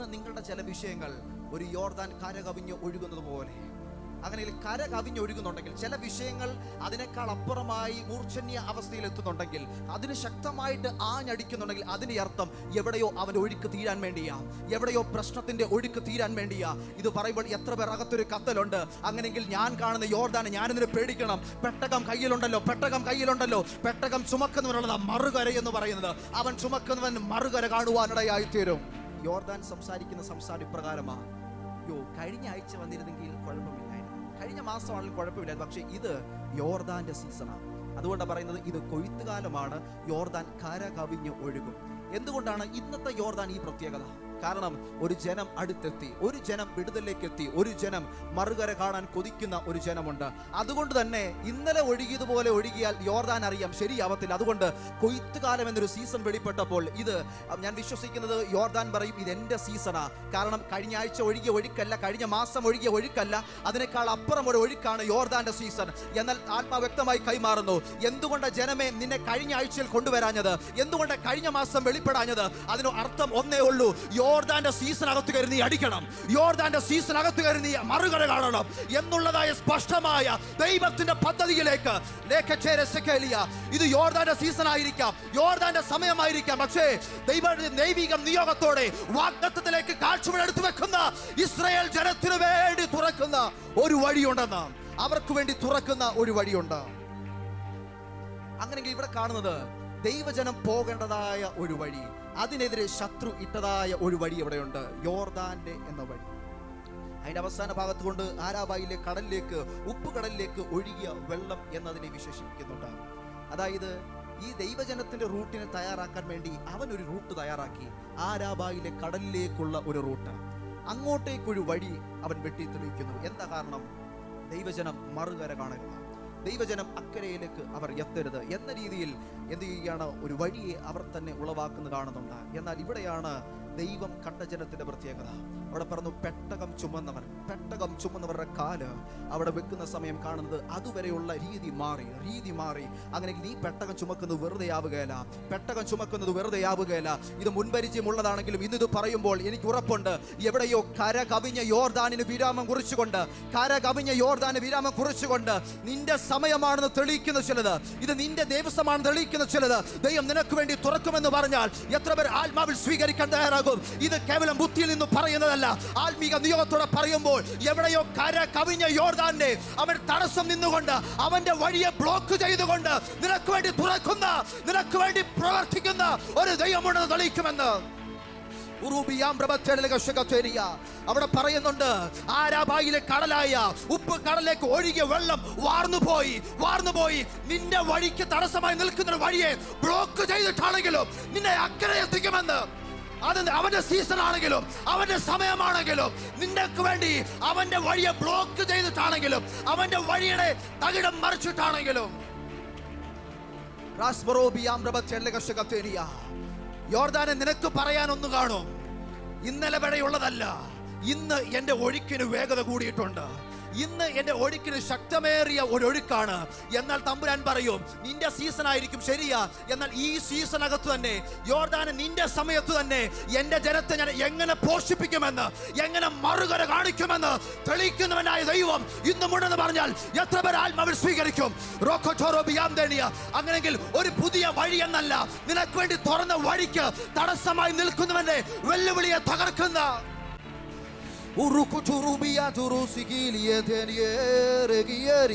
ഇന്ന് നിങ്ങളുടെ ചില വിഷയങ്ങൾ ഒരു യോർദാൻ കര കവിഞ്ഞ് ഒഴുകുന്നത് പോലെ. അങ്ങനെ കര കവിഞ്ഞൊഴുകുന്നുണ്ടെങ്കിൽ ചില വിഷയങ്ങൾ അതിനേക്കാൾ അപ്പുറമായി മൂർച്ഛന്യ അവസ്ഥയിൽ എത്തുന്നുണ്ടെങ്കിൽ അതിന് ശക്തമായിട്ട് ആഞ്ഞടിക്കുന്നുണ്ടെങ്കിൽ അതിന്റെ അർത്ഥം എവിടെയോ അവൻ ഒഴുക്ക് തീരാൻ വേണ്ടിയാ. എവിടെയോ പ്രശ്നത്തിന്റെ ഒഴുക്ക് തീരാൻ വേണ്ടിയാ. ഇത് പറയുമ്പോൾ എത്ര പേർ അകത്തൊരു കത്തലുണ്ട്. അങ്ങനെങ്കിൽ ഞാൻ കാണുന്ന യോർദാനെ ഞാനിതിനെ പേടിക്കണം. പെട്ടകം കയ്യിലുണ്ടല്ലോ പെട്ടകം കയ്യിലുണ്ടല്ലോ. പെട്ടകം ചുമക്കുന്നവനുള്ളത് മറുകര എന്ന് പറയുന്നത്. അവൻ ചുമക്കുന്നവൻ മറുകര കാണുവാനിടയായി തീരും യോർദാൻ സംസാരിക്കുന്ന സംസാരം ഇപ്രകാരമാണ് യോ കഴിഞ്ഞ ആഴ്ച വന്നിരുന്നെങ്കിൽ കുഴപ്പമില്ലായിരുന്നു. കഴിഞ്ഞ മാസമാണെങ്കിലും കുഴപ്പമില്ലായിരുന്നു. പക്ഷേ ഇത് യോർദാന്റെ സീസണാണ് അതുകൊണ്ടാണ് പറയുന്നത് ഇത് കൊയ്ത്തുകാലമാണ്. യോർദാൻ കര കവിഞ്ഞ് ഒഴുകും. എന്തുകൊണ്ടാണ് ഇന്നത്തെ യോർദാൻ ഈ പ്രത്യേകത? കാരണം ഒരു ജനം അടുത്തെത്തി ഒരു ജനം വിടുതലേക്ക് എത്തി ഒരു ജനം മറുകര കാണാൻ കൊതിക്കുന്ന ഒരു ജനമുണ്ട്. അതുകൊണ്ട് തന്നെ ഇന്നലെ ഒഴുകിയതുപോലെ ഒഴുകിയാൽ യോർദാൻ അറിയാം ശരിയാവത്തില്ല. അതുകൊണ്ട് കൊയ്ത്തുകാലം എന്നൊരു സീസൺ വെളിപ്പെട്ടപ്പോൾ ഇത് ഞാൻ വിശ്വസിക്കുന്നത് യോർദാൻ പറയും ഇത് എന്റെ സീസണാ കാരണം കഴിഞ്ഞ ആഴ്ച ഒഴുകിയ ഒഴുക്കല്ല കഴിഞ്ഞ മാസം ഒഴുകിയ ഒഴുക്കല്ല. അതിനേക്കാൾ അപ്പുറം ഒരു ഒഴുക്കാണ് യോർദാന്റെ സീസൺ എന്നാൽ ആത്മാ വ്യക്തമായി കൈമാറുന്നു എന്തുകൊണ്ട് ജനമേ നിന്നെ കഴിഞ്ഞ ആഴ്ചയിൽ കൊണ്ടുവരാഞ്ഞത്? എന്തുകൊണ്ട് കഴിഞ്ഞ മാസം വെളിപ്പെടാഞ്ഞത്? അതിന് അർത്ഥം ഒന്നേ ഉള്ളൂ. യോർദാന്റെ സീസൺ അകത്ത് കയറി നീ അടിക്കണം. യോർദാന്റെ സീസൺ അകത്ത് കയറി നീ മറുകര കാണണം. എന്നുള്ളതായ സ്പഷ്ടമായ ദൈവത്തിന്റെ പദ്ധതിയിലേക്ക് ഇത് യോർദാന്റെ സീസൺ ആയിരിക്കാം യോർദാന്റെ സമയമായിരിക്കാം. പക്ഷേ ദൈവ ദൈവിക നിയോഗത്തോടെ വാഗ്ദത്തത്തിലേക്ക് കാഴ്ചകൾ എടുത്തു വെക്കുന്ന ഇസ്രയേൽ ജനത്തിനു വേണ്ടി തുറക്കുന്ന ഒരു വഴിയുണ്ടെന്ന് അവർക്ക് വേണ്ടി തുറക്കുന്ന ഒരു വഴിയുണ്ട്. അങ്ങനെയെങ്കിൽ ഇവിടെ കാണുന്നത് ദൈവജനം പോകേണ്ടതായ ഒരു വഴി. അതിനെതിരെ ശത്രു ഇട്ടതായ ഒരു വഴി ഇവിടെയുണ്ട്. യോർദാന്റെ എന്ന വഴി. അതിന്റെ അവസാന ഭാഗത്ത് കൊണ്ട് ആരാബായിലെ കടലിലേക്ക് ഉപ്പ് കടലിലേക്ക് ഒഴുകിയ വെള്ളം എന്നതിനെ വിശേഷിപ്പിക്കുന്നുണ്ട് അതായത് ഈ ദൈവജനത്തിന്റെ റൂട്ടിനെ തയ്യാറാക്കാൻ വേണ്ടി അവൻ ഒരു റൂട്ട് തയ്യാറാക്കി. ആരാബായിലെ കടലിലേക്കുള്ള ഒരു റൂട്ട്. അങ്ങോട്ടേക്കൊരു വഴി അവൻ വെട്ടി തെളിയിക്കുന്നു എന്താ കാരണം? ദൈവജനം മറുകര കാണരുത്. ദൈവജനം അക്കരയിലേക്ക് അവർ എത്തരുത് എന്ന രീതിയിൽ എന്ത് ചെയ്യുകയാണ്? ഒരു വഴിയെ അവർ തന്നെ ഉളവാക്കുന്നത് കാണുന്നുണ്ട്. എന്നാൽ ഇവിടെയാണ് ദൈവം കണ്ട ജനത്തിന്റെ പ്രത്യേകത. അവിടെ പറഞ്ഞു പെട്ടകം ചുമന്നവർ. പെട്ടകം ചുമന്നവരുടെ കാൽ അവിടെ വെക്കുന്ന സമയം കാണുന്നത് അതുവരെയുള്ള രീതി മാറി രീതി മാറി. അങ്ങനെ നീ പെട്ടകം ചുമക്കുന്നത് വെറുതെ ആവുകയല്ല. പെട്ടകം ചുമക്കുന്നത് വെറുതെ ആവുകയല്ല. ഇത് മുൻപരിചയമുള്ളതാണെങ്കിലും ഇന്നിത് പറയുമ്പോൾ എനിക്ക് ഉറപ്പുണ്ട്. എവിടെയോ കര കവിഞ്ഞ യോർദാനിന് വിരാമം കുറിച്ചുകൊണ്ട് കര കവിഞ്ഞ യോർദാന് വിരാമം കുറിച്ചുകൊണ്ട് നിന്റെ സമയമാണെന്ന് തെളിയിക്കുന്ന ചിലത്. ഇത് നിന്റെ ദേവസ്വമാണെന്ന് തെളിയിക്കുന്ന ചിലത്. ദൈവം നിനക്ക് വേണ്ടി തുറക്കുമെന്ന് പറഞ്ഞാൽ എത്ര പേർ ആത്മാവിൽ സ്വീകരിക്കാൻ തയ്യാറാകും? ഇത് കേവലം ബുദ്ധിയിൽ നിന്ന് പറയുന്നതല്ല. ആത്മീക നിയോഗത്തോടെ പറയുമ്പോൾ എവിടെയോ കര കവിഞ്ഞ യോർദാന്റെ അവൻ തടസ്സം നിന്നുകൊണ്ട് അവന്റെ വഴിയെ ബ്ലോക്ക് ചെയ്തുകൊണ്ട് നിനക്ക് വേണ്ടി തുറക്കുന്ന നിനക്ക് വേണ്ടി പ്രവർത്തിക്കുന്ന ഒരു ദൈവമുണ്ടെന്ന് തെളിയിക്കുമെന്ന്. അവിടെ പറയുന്നുണ്ട് ആരാബായിലെ കടലായ ഉപ്പ് കടലേക്ക് ഒഴുകിയ വെള്ളം വാർന്നു പോയി വാർന്നു പോയി. നിന്റെ വഴിക്ക് തടസ്സമായി നിൽക്കുന്ന വഴിയെ ബ്ലോക്ക് ചെയ്തിട്ടാണെങ്കിലും നിന്നെ അക്കരെ എത്തിക്കുമെന്ന്. അത് അവന്റെ സീസൺ ആണെങ്കിലും അവന്റെ സമയമാണെങ്കിലും നിനക്ക് വേണ്ടി അവന്റെ വഴിയെ ബ്ലോക്ക് ചെയ്തിട്ടാണെങ്കിലും അവന്റെ വഴിയുടെ തകിടം മറിച്ചിട്ടാണെങ്കിലും. യോർദാനെ നിനക്ക് പറയാൻ ഒന്ന് കാണും. ഇന്നലെ വരെയുള്ളതല്ല. ഇന്ന് എന്റെ ഒഴുക്കിന് വേഗത കൂടിയിട്ടുണ്ട്. ഇന്ന് എന്റെ ഒഴുക്കിന് ശക്തമേറിയ ഒരു ഒഴുക്കാണ്. എന്നാൽ തമ്പുരാൻ പറയും നിന്റെ സീസൺ ആയിരിക്കും ശരിയാ. എന്നാൽ ഈ സീസൺ അകത്ത് തന്നെ യോർദാന് നിന്റെ സമയത്ത് തന്നെ എന്റെ ജനത്തെ ഞാൻ എങ്ങനെ പോഷിപ്പിക്കുമെന്ന് എങ്ങനെ മറുകര കാണിക്കുമെന്ന് തെളിയിക്കുന്നവനായ ദൈവം ഇന്ന് മുടന്ന് പറഞ്ഞാൽ എത്ര പേർ ആത്മാവിൽ സ്വീകരിക്കും റോക്കോട്ടോറോ ബിയാന്തേണിയ. അങ്ങനെങ്കിൽ ഒരു പുതിയ വഴി എന്നല്ല നിനക്ക് വേണ്ടി തുറന്ന വഴിക്ക് തടസ്സമായി നിൽക്കുന്നവന്റെ വെല്ലുവിളിയെ തകർക്കുന്ന Urukutu rubiyatu rusikiliyeten yere giyer